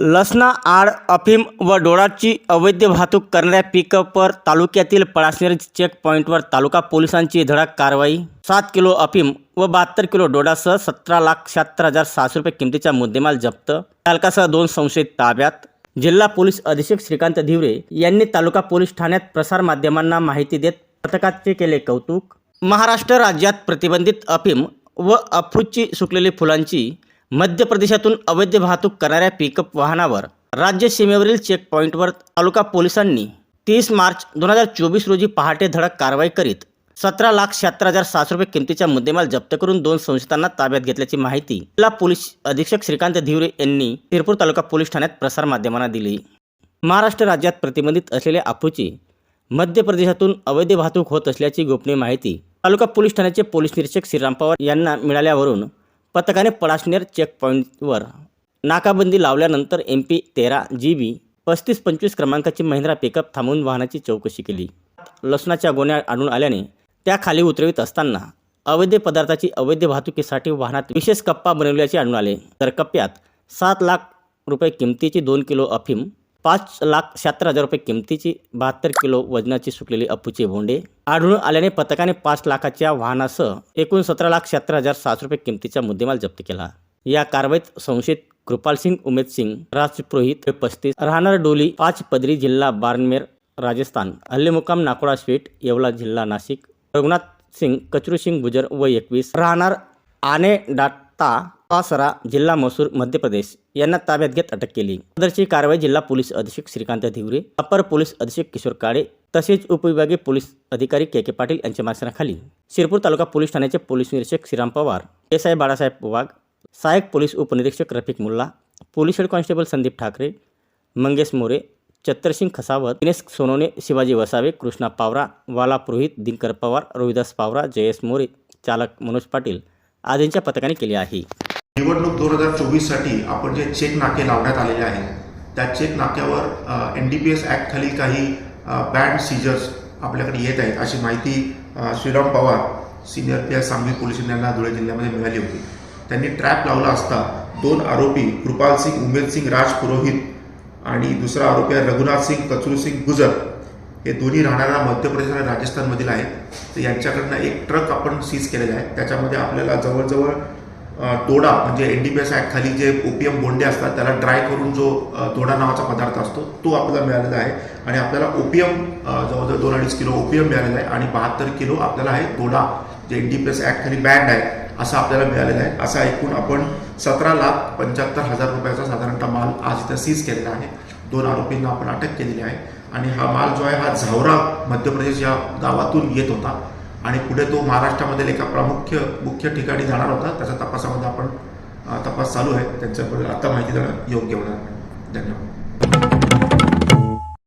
लसणा आड अफीम व डोळाची अवैध वाहतूक करणाऱ्या पिकअपवर तालुक्यातील पळासनेर चेक पॉईंटवर तालुका पोलिसांची धडक कारवाई. सात किलो अफीम व बहात्तर किलो डोडासह सतरा लाख शहात्तर हजार सहाशे रुपये किमतीचा मुद्देमाल जप्त. चालकासह दोन संशयित ताब्यात. जिल्हा पोलीस अधीक्षक श्रीकांत धिवरे यांनी तालुका पोलीस ठाण्यात प्रसारमाध्यमांना माहिती देत पथकाचे केले कौतुक. महाराष्ट्र राज्यात प्रतिबंधित अफीम व अफूची सुकलेली फुलांची मध्य प्रदेशातून अवैध वाहतूक करणाऱ्या पिकअप वाहनावर राज्य सीमेवरील चेक पॉईंटवर तालुका पोलिसांनी तीस मार्च दोन हजार चोवीस रोजी पहाटे धडक कारवाई करीत सतरा लाख शहात्तर हजार सहाशे रुपये किमतीचा मुद्देमाल जप्त करून दोन संशयितांना ताब्यात घेतल्याची माहिती जिल्हा पोलीस अधीक्षक श्रीकांत धिवरे यांनी शिरपूर तालुका पोलीस ठाण्यात प्रसारमाध्यमांना दिली. महाराष्ट्र राज्यात प्रतिबंधित असलेल्या अफूची मध्य प्रदेशातून अवैध वाहतूक होत असल्याची गोपनीय माहिती तालुका पोलीस ठाण्याचे पोलीस निरीक्षक श्रीराम पवार यांना मिळाल्यावरून पथकाने पळाशनेर चेक पॉईंटवर नाकाबंदी लावल्यानंतर एम पी तेरा जी बी पस्तीस पंचवीस क्रमांकाची महिंद्रा पिकअप थांबवून वाहनाची चौकशी केली. लसणाच्या गोण्या आढळून आल्याने त्या खाली उतरवित असताना अवैध पदार्थाची अवैध वाहतुकीसाठी वाहनात विशेष कप्पा बनवल्याचे आढळून आले. तर कप्प्यात सात लाख रुपये किमतीची दोन किलो अफीम पाच लाख शहात्तर हजार रुपये किमतीची बहात्तर किलो वजनाची सुकलेली अप्पूचे भोंडे. आढळून आल्याने पथकाने पाच लाखाच्या वाहनासह एकूण सतरा लाख शहात्तर हजार सहाशे रुपये किमतीचा मुद्देमाल जप्त केला. या कारवाईत संशयित कृपाल सिंग उमेद सिंग राजपुरोहित पस्तीस राहणार डोली पाच पदरी जिल्हा बारमेर राजस्थान हल्लेमुकाम नाकोडा स्वीट येवला जिल्हा नाशिक रघुनाथ सिंग कचरू सिंग गुजर व एकवीस राहणार आने डाट ता पासरा जिल्हा मसूर मध्य प्रदेश यांना ताब्यात घेत अटक केली. सदरची कारवाई जिल्हा पोलीस अधीक्षक श्रीकांत धिवरे अपर पोलीस अधीक्षक किशोर काळे तसेच उपविभागीय पोलीस अधिकारी के के पाटील यांच्या मार्गदर्शनाखाली शिरपूर तालुका पोलीस ठाण्याचे पोलीस निरीक्षक श्रीराम पवार एस आय बाळासाहेब वाघ सहाय्यक पोलीस उपनिरीक्षक Rafiq Mulla police head constable Sandeep Thakare Mangesh More Chattarsing Khasawat Dinesh Sonone Shivaji Vasave Krishna Pawara Wala Purohit Dinkar Pawar Rohidas Pawara Jayesh More चालक मनोज पाटील आदींच्या पथकाने केली आहे. निवडणूक दोन हजार चोवीससाठी आपण जे चेक नाके लावण्यात आलेले आहेत त्या चेक नाक्यावर एन डी पी एस ॲक्टखाली काही बँड सीजर्स आपल्याकडे येत आहेत अशी माहिती Shriram Pawar senior P S Sangli police यांना धुळे जिल्ह्यामध्ये मिळाली होती. त्यांनी ट्रॅप लावला असता दोन आरोपी कृपाल सिंग उमेद सिंग राज पुरोहित आणि दुसरा आरोपी आहे रघुनाथ सिंग कचरू सिंग गुजर. हे दोन्ही राहणारा मध्य प्रदेश आणि राजस्थानमधील आहेत. तर यांच्याकडनं एक ट्रक आपण सीज केलेला आहे. त्याच्यामध्ये आपल्याला जवळजवळ तोडा म्हणजे N D P S act खाली जे ओपीएम बोंडे असतात त्याला ड्राय करून जो तोडा नावाचा पदार्थ असतो तो आपल्याला मिळालेला आहे. आणि आपल्याला ओपीएम जवळजवळ दोन अडीच किलो ओपीएम मिळालेला आहे आणि बहात्तर किलो आपल्याला आहे तोडा जे N D P S act खाली बँड आहे असं आपल्याला मिळालेलं आहे. असा एकूण आपण सतरा लाख पंच्याहत्तर हजार रुपयाचा साधारणतः माल आज इथं सीज केलेला आहे. दोन आरोपींना आपण अटक केलेली आहे. आणि हा माल जो आहे हा झावरा मध्य प्रदेश या गावातून येत होता. आणि पुढे तो महाराष्ट्रामधील एका प्रामुख्य मुख्य ठिकाणी जाणार होता. त्याच्या तपासामध्ये आपण तपास चालू आहे. त्यांच्याबद्दल आता माहिती देणं योग्य होणार नाही. धन्यवाद.